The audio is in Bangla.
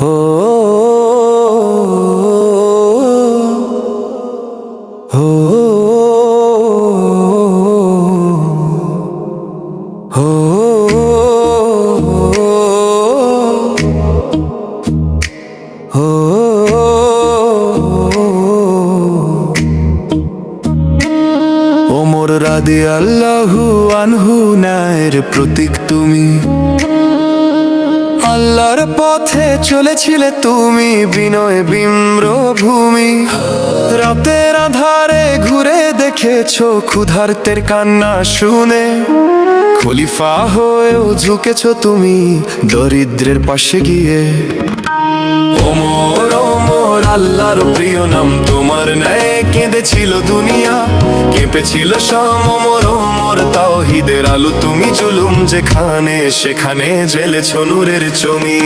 হো ওমর রাদে আল্লাহু আনহু নায়ের প্রতীক তুমি পথে চলেছিলে তুমি বিনয় বিম্র ভূমি রাতের আধারে ঘুরে দেখেছ ক্ষুধার্তের কান্না শুনে। খলিফা হয়েও ঝুঁকেছো তুমি দরিদ্রের পাশে গিয়ে। ওমর ওমর আল্লাহর প্রিয় নাম তোমার ন্যায় কেঁদেছিল দুনিয়া। কেঁপেছিল সম ওমর ওমর তাওহিদের আলো তুমি জুলুম যেখানে, সেখানে জেলেছ নূরের চমি